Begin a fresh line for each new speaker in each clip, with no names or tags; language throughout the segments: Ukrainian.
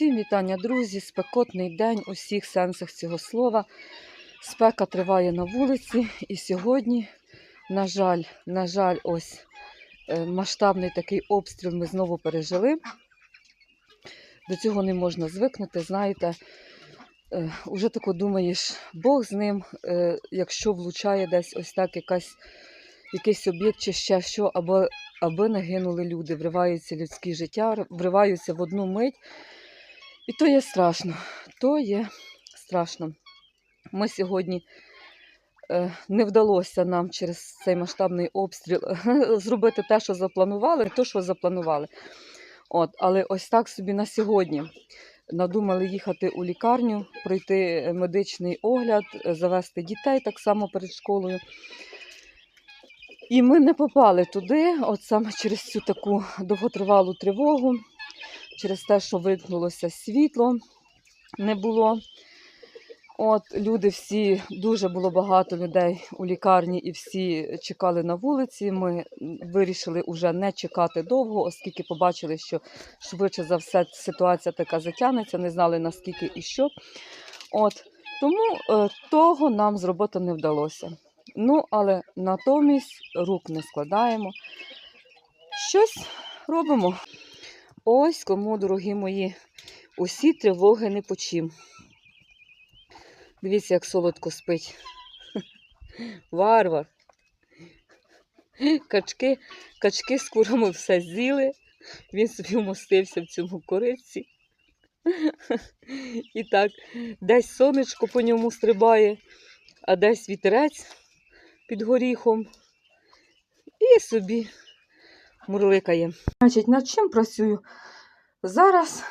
Усім вітання, друзі! Спекотний день у всіх сенсах цього слова. Спека триває на вулиці, і сьогодні, на жаль, на жаль, ось е, масштабний такий обстріл ми знову пережили. До цього не можна звикнути. Знаєте, е, уже тако думаєш, Бог з ним, е, якщо влучає десь ось так якась, якийсь об'єкт чи ще що, або аби не гинули люди, вриваються людські життя, вриваються в одну мить. І то є страшно. То є страшно. Ми сьогодні е, не вдалося нам через цей масштабний обстріл зробити те, що запланували, то, що запланували. От, але ось так собі на сьогодні надумали їхати у лікарню, пройти медичний огляд, завести дітей так само перед школою. І ми не попали туди, от саме через цю таку довготривалу тривогу, через те, що вимкнулося світло, не було. От люди всі, дуже було багато людей у лікарні і всі чекали на вулиці. Ми вирішили вже не чекати довго, оскільки побачили, що швидше за все ситуація така затягнеться, не знали наскільки і що. От тому е, того нам зробити не вдалося. Ну, але натомість рук не складаємо. Щось робимо. Ось кому, дорогі мої, усі тривоги не почим. Дивіться, як солодко спить. Варвар. Качки, качки з курами все з'їли. Він собі вмостився в цьому кориці. І так, десь сонечко по ньому стрибає, а десь вітерець під горіхом. І собі мурликає. Значить, над чим працюю? Зараз,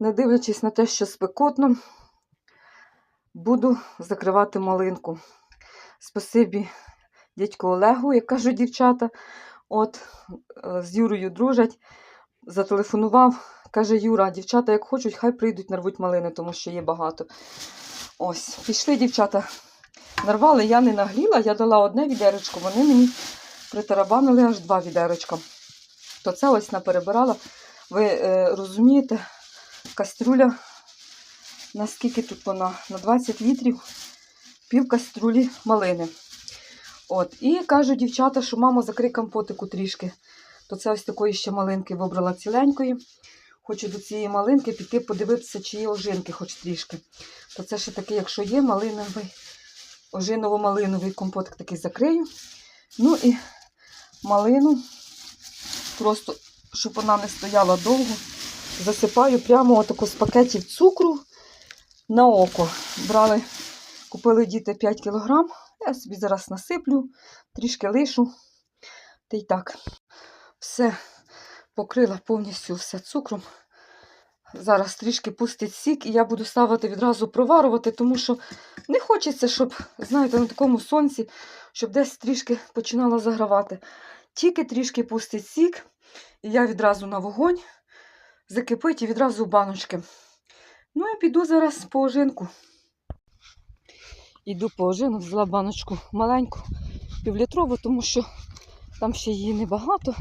не дивлячись на те, що спекотно, буду закривати малинку. Спасибі дядьку Олегу, як кажуть дівчата. От е, з Юрою дружать. Зателефонував, каже Юра, дівчата, як хочуть, хай прийдуть, нарвуть малини, тому що є багато. Ось, пішли дівчата. Нарвали, я не нагліла, я дала одне відеречко, вони мені притарабанили аж два відеречка. То це ось наперебирала. Ви е, розумієте, кастрюля, наскільки тут вона? На 20 літрів пів кастрюлі малини. От, І кажуть дівчата, що мамо, закрий компотику трішки. То це ось такої ще малинки вибрала ціленької. Хочу до цієї малинки піти подивитися, чи є ожинки хоч трішки. То це ще таке, якщо є малиновий, ожиново-малиновий компотик такий закрию. Ну і малину, просто, щоб вона не стояла довго, засипаю прямо отако з пакетів цукру на око. Брали, купили діти 5 кг. Я собі зараз насиплю, трішки лишу. Та й так, все покрила повністю все цукром. Зараз трішки пустить сік, і я буду ставити відразу проварувати, тому що не хочеться, щоб, знаєте, на такому сонці, щоб десь трішки починало загравати. Тільки трішки пустить сік, і я відразу на вогонь закипить і відразу в баночки. Ну і піду зараз по ожинку. Іду по ожину, взяла баночку маленьку, півлітрову, тому що там ще її небагато.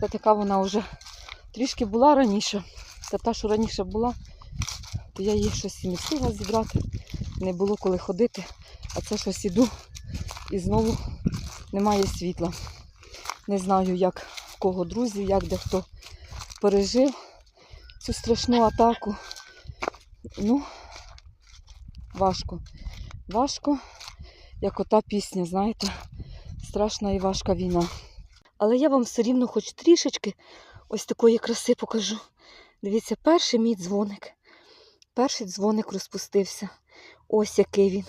Та така вона вже трішки була раніше. Та та, що раніше була, то я її щось не встигла зібрати. Не було коли ходити. А це щось іду і знову немає світла. Не знаю, як в кого друзі, як де хто пережив цю страшну атаку. Ну, важко. Важко, як ота пісня, знаєте, страшна і важка війна. Але я вам все рівно хоч трішечки ось такої краси покажу. Дивіться, перший мій дзвоник. Перший дзвоник розпустився. Ось який він.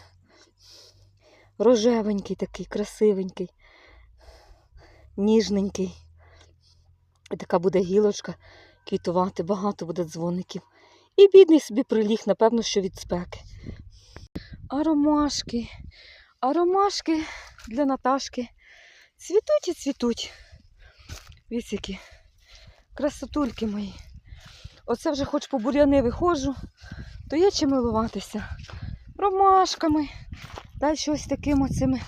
Рожевенький такий, красивенький, ніжненький. І така буде гілочка квітувати, багато буде дзвоників. І бідний собі приліг, напевно, що від спеки. А ромашки, а ромашки для Наташки цвітуть і цвітуть. Які красотульки мої. Оце вже хоч по буряни виходжу, то є чим милуватися. Ромашками. Далі ось таким оцими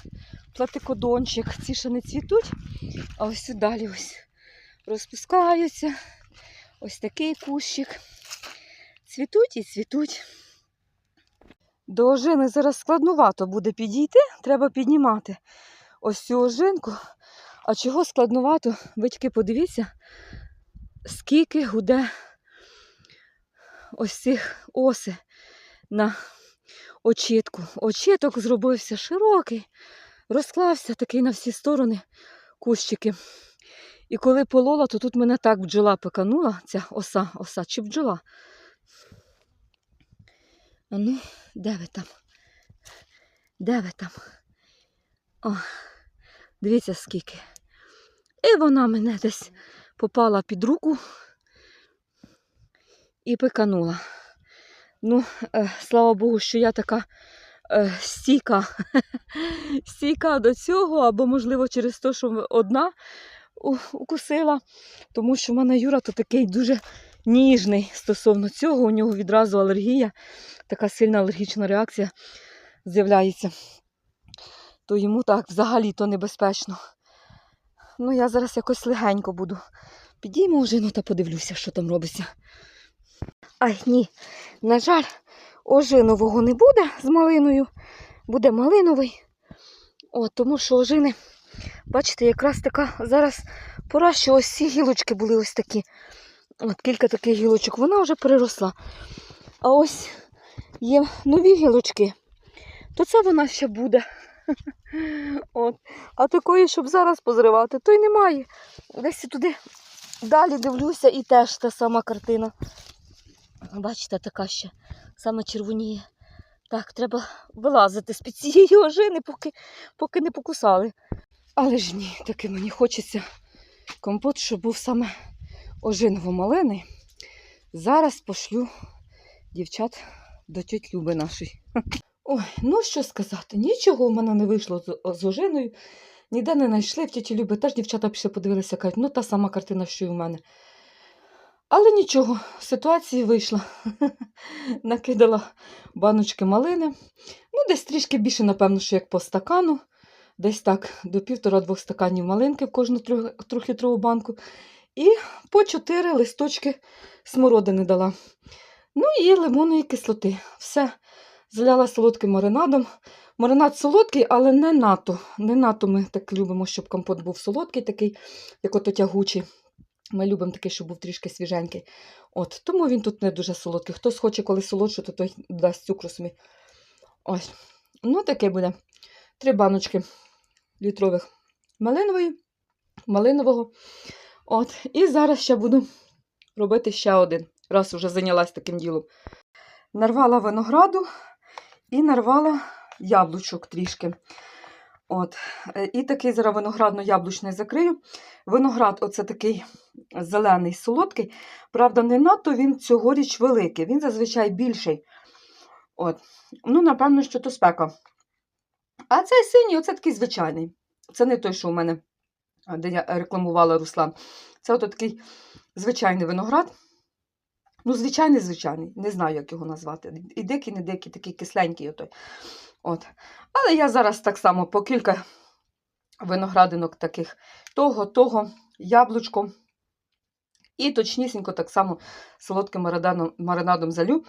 платикодончик. Ці ще не цвітуть, а ось далі ось розпускаються. Ось такий кущик. цвітуть і цвітуть. До ожини зараз складнувато буде підійти, треба піднімати ось цю ожинку. А чого складнувато? Батьки, подивіться, скільки гуде ось цих оси на очітку. Очіток зробився широкий, розклався такий на всі сторони кущики. І коли полола, то тут мене так бджола пеканула, ця оса, оса чи бджола. Ну, де ви там? Де ви там? О, дивіться скільки. І вона мене десь попала під руку і пеканула. Ну, е, слава Богу, що я така е, стійка, стійка до цього, або, можливо, через те, що одна укусила, тому що в мене Юра то такий дуже ніжний стосовно цього. У нього відразу алергія, така сильна алергічна реакція з'являється. То йому так взагалі то небезпечно. Ну, я зараз якось легенько буду. Підійму ожину та подивлюся, що там робиться. Ай, ні, на жаль, ожинового не буде з малиною, буде малиновий. От, тому що ожини, бачите, якраз така зараз пора, що ось ці гілочки були ось такі. От кілька таких гілочок, вона вже переросла. А ось є нові гілочки, то це вона ще буде. От. А такої, щоб зараз позривати, то й немає. Десь туди далі дивлюся і теж та сама картина. Бачите, така ще саме червоніє. Так, треба вилазити з під цієї ожини, поки, поки не покусали. Але ж ні, таки мені хочеться компот, щоб був саме ожиново-малиний. Зараз пошлю дівчат до тьоть Люби нашої. Ой, ну що сказати, нічого в мене не вийшло з, з ожиною. Ніде не знайшли, в тіті Люби теж дівчата пішли подивилися, кажуть, ну та сама картина, що й у мене. Але нічого, з ситуації вийшла. Накидала баночки малини. Ну, десь трішки більше, напевно, що як по стакану. Десь так до півтора-двох стаканів малинки в кожну трьохлітрову банку. І по чотири листочки смородини дала. Ну і лимонної кислоти. Все заляла солодким маринадом. Маринад солодкий, але не надто. Не надто ми так любимо, щоб компот був солодкий, такий, як ото тягучий. Ми любимо такий, щоб був трішки свіженький. От, тому він тут не дуже солодкий. Хтось хоче, коли солодше, то той дасть цукру собі. Ось. Ну, таке буде. Три баночки літрових малинової, малинового. От. І зараз ще буду робити ще один, раз вже зайнялась таким ділом. Нарвала винограду і нарвала яблучок трішки. От. Е, І такий зараз виноградно-яблучний закрию. Виноград, оце такий зелений, солодкий. Правда, не надто він цьогоріч великий, він зазвичай більший. От. Ну, напевно, що то спека. А цей синій, оце такий звичайний. Це не той, що у мене, де я рекламувала Руслан. Це от такий звичайний виноград. Ну, звичайний, звичайний. Не знаю, як його назвати. І дикий, не дикий, такий кисленький. Отой. От. Але я зараз так само по кілька виноградинок таких того, того, яблучко. І точнісінько так само солодким маринадом, маринадом залю.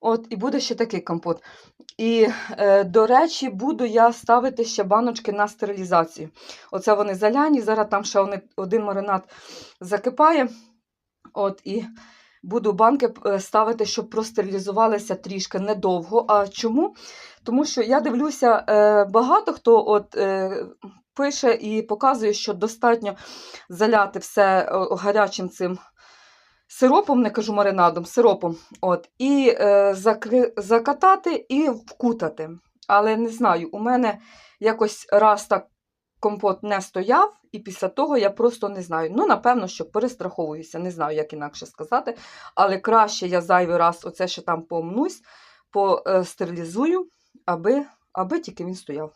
От, і буде ще такий компот. І, е, до речі, буду я ставити ще баночки на стерилізацію. Оце вони заляні, зараз там ще один маринад закипає. От, і буду банки е, ставити, щоб простерилізувалися трішки недовго. А чому? Тому що я дивлюся, е, багато хто от, е, пише і показує, що достатньо заляти все гарячим цим сиропом, не кажу маринадом, сиропом. От, і е, закри, закатати і вкутати. Але не знаю, у мене якось раз так компот не стояв, і після того я просто не знаю. Ну, напевно, що перестраховуюся, не знаю, як інакше сказати. Але краще я зайвий раз оце ще там помнусь, постерилізую, аби, аби тільки він стояв.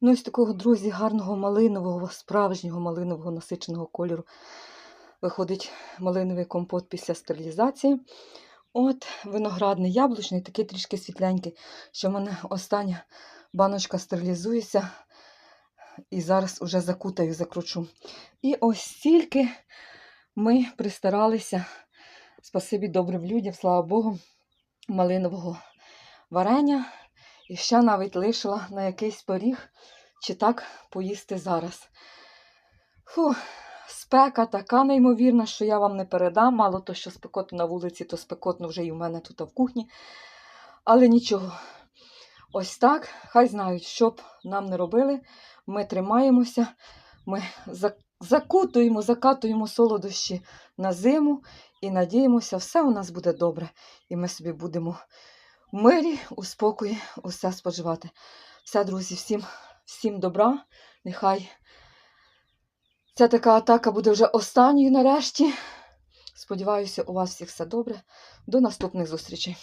Ну, ось такого, друзі, гарного малинового, справжнього малинового насиченого кольору. Виходить малиновий компот після стерилізації. От, виноградний, яблучний, такий трішки світленький, що в мене остання баночка стерилізується. І зараз уже закутаю, закручу. І ось стільки ми пристаралися Спасибі добрим людям, слава Богу, малинового варення. І ще навіть лишила на якийсь поріг, чи так поїсти зараз. Фу, спека така неймовірна, що я вам не передам. Мало то, що спекотно на вулиці, то спекотно вже і в мене тут в кухні. Але нічого. Ось так. Хай знають, що б нам не робили. Ми тримаємося, ми закутуємо, закатуємо солодощі на зиму і надіємося, все у нас буде добре. І ми собі будемо в мирі, у спокої усе споживати. Все, друзі, всім, всім добра. Нехай ця така атака буде вже останньою нарешті. Сподіваюся, у вас всіх все добре. До наступних зустрічей.